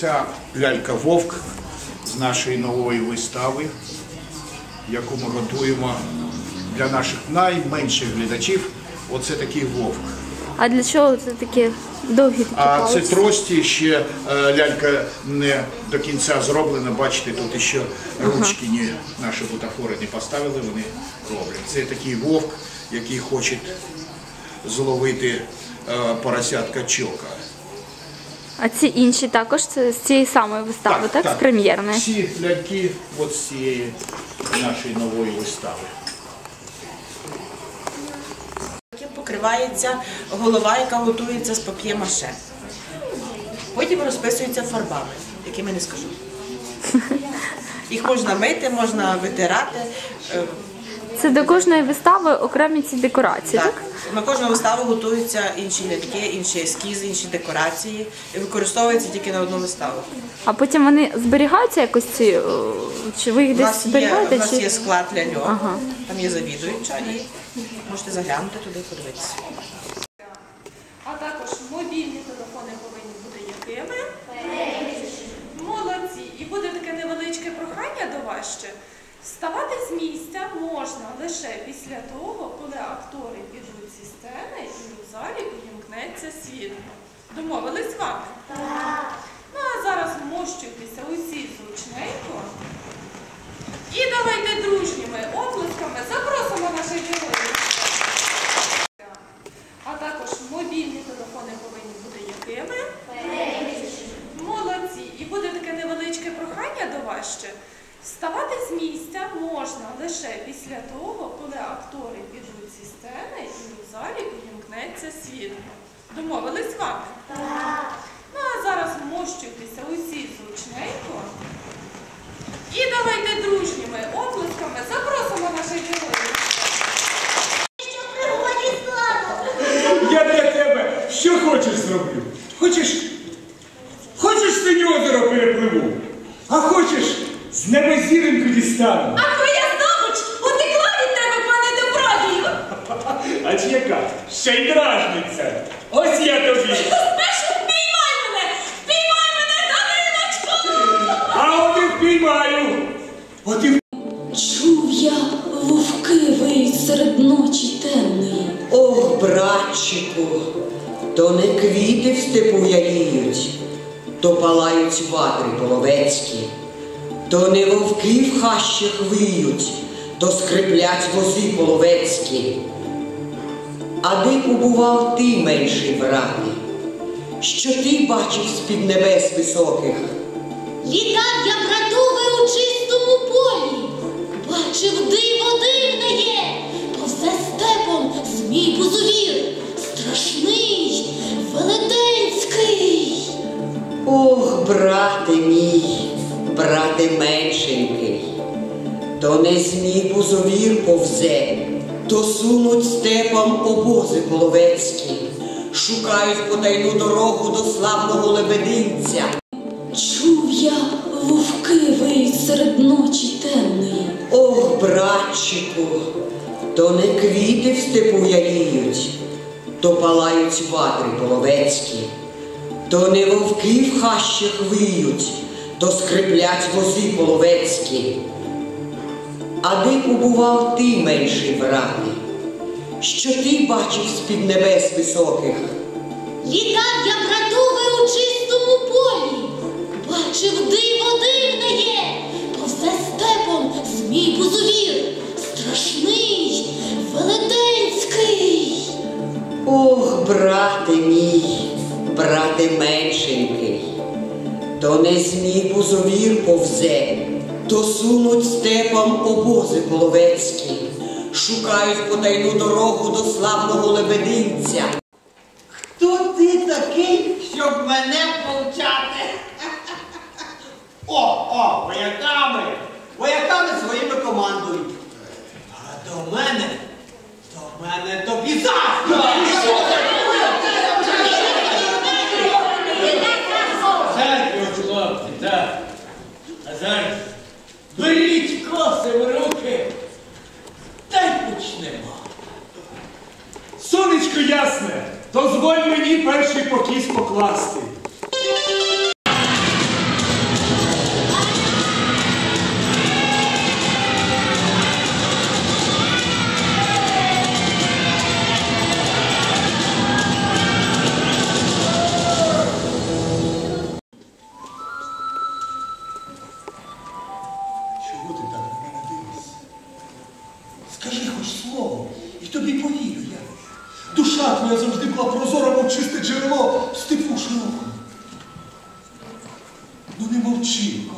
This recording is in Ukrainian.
Ця лялька Вовк з нашої нової вистави, яку ми готуємо для наших найменших глядачів. Оце такий вовк. А для чого це такі довгі такі А це трості ще е, лялька не до кінця зроблена. Бачите, тут ще ручки ні, наші бутафори не поставили, вони роблять. Це такий вовк, який хоче зловити е, поросятка чока. А ці інші також це з цієї самої вистави, так? З прем'єрної. Всі ляльки от з цієї нашої нової вистави. Яким покривається голова, яка готується з пап'є-маше. Потім розписується фарбами, якими не скажу. Їх можна мити, можна витирати. Е, Це до кожної вистави окремі ці декорації, так? Так, на кожну виставу готуються інші ляльки, інші ескізи, інші декорації і використовуються тільки на одну виставу. А потім вони зберігаються якось ці, о, чи ви їх У десь нас є, зберігаєте? у нас чи... є склад ляльок, Ага. там є завідуюча і можете заглянути туди подивитися. А також мобільні телефони повинні бути якими? Молодці. І буде таке невеличке прохання до вас ще. Вставати з місця можна лише після того, коли актори підуть зі сцени і у залі увімкнеться світло. Домовились з вами? Так. Ну а зараз вмощуйтеся усі зручненько. І давайте дружніми оплесками запросимо наших героїв. А також мобільні телефони повинні бути якими? Молодці. І буде таке невеличке прохання до вас ще. Вставати з місця можна лише після того, коли актори підуть зі сцени і у залі увімкнеться світло. Домовились з вами? Так. Ну а зараз вмощуйтеся усі зручненько. І давайте дружніми оплесками запросимо наших героїв. Я для тебе що хочеш зроблю? Хочеш? Хочеш синє озеро перепливу? А хочеш з неба зіроньку дістану? А твоя здобич утекла від тебе, пане добродію. А чи яка? Ще й дражниця. Ось я тобі. Спершу впіймай мене, впіймай мене, Данилочку! А от і впіймаю. От і Чув я вовки виють серед ночі темної. Ох, братчику, то не квіти в степу яріють, то палають ватри половецькі, то не вовки в хащах виють, то скриплять вози половецькі. А де побував ти, менший брате, що ти бачив з-під небес високих? Літав я, братове, у чистому полі, бачив диво дивне є, повзе степом змій бузовір, страшний, велетенський. Ох, брате мій, брате меншенький, то не змій бузовір повзе, то сунуть степом обози половецькі, шукають потайну дорогу до славного лебединця. Чув я вовки виють серед ночі темної. Ох, братчику, то не квіти в степу яріють, то палають ватри половецькі, то не вовки в хащах виють, то скриплять вози половецькі. А де побував ти, менший брате, що ти бачив з-під небес високих? Літав я, братове, у чистому полі, бачив диво дивне є, повзе степом змій бузовір, страшний, велетенський. Ох, брате мій, брате меншенький, то не смій бузовір повзе, то сунуть степом обози половецькі, шукають потайну дорогу до славного лебединця. Хто ти такий, щоб мене повчати? О, о, вояками! Вояками своїми командують. А до мене, до мене тобі завтра! Так, його хлопці, так. А зараз беріть коси в руки. Та й почнемо. Сонечко ясне, дозволь мені перший покіс покласти. втекла прозора, мов чисте джерело, в степу широко. Ну не мовчи.